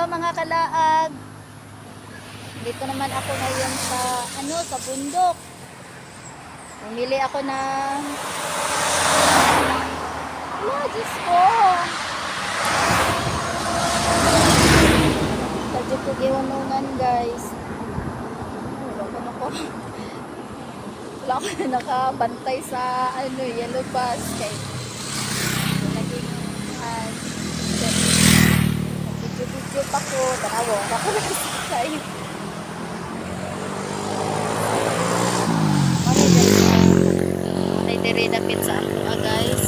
Hello mga kalaag. Dito naman ako ngayon sa ano sa bundok. Bumili ako ng Wala, Diyos ko. Kadyo ko giwanungan guys. Wala ko na ko. Wala ko na nakabantay sa ano, yellow bus. Kaya naging uh, ko. Tanawo, nakasakay. Mami guys, uh, may dire dapit sa ako ah, guys.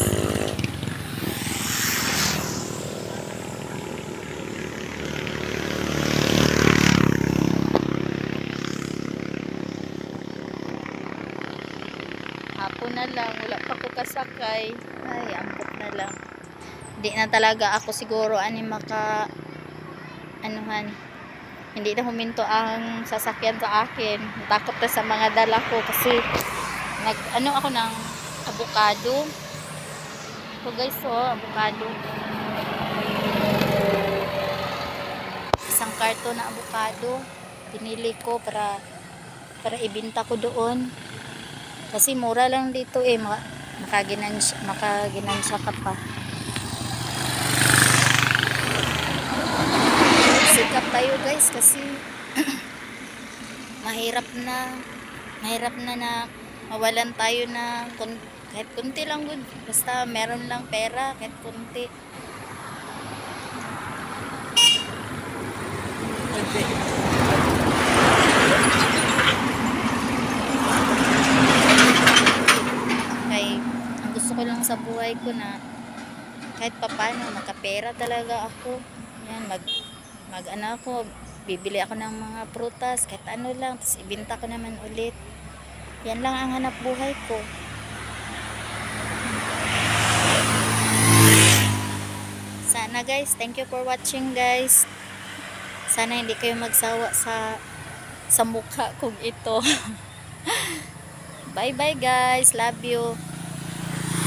Hapon na lang, wala pa ko kasakay. Ay, ampot na lang. Hindi na talaga ako siguro ani maka anuhan. Hindi na huminto ang sasakyan sa akin. Takot na sa mga dala ko kasi nag ano ako ng avocado. So guys, oh, avocado. Isang karton na avocado. Pinili ko para para ibinta ko doon. Kasi mura lang dito eh. Maka, makaginansya, makaginansya ka pa. Guys kasi mahirap na mahirap na na mawalan tayo na kun, kahit kunti lang good. Basta meron lang pera kahit kunti. kay ang gusto ko lang sa buhay ko na kahit papano magkapera talaga ako yan mag mag ano ako bibili ako ng mga prutas kahit ano lang tapos ibenta ko naman ulit. Yan lang ang hanap buhay ko. Sana guys thank you for watching guys. Sana hindi kayo magsawa sa sa mukha kong ito. Bye bye guys love you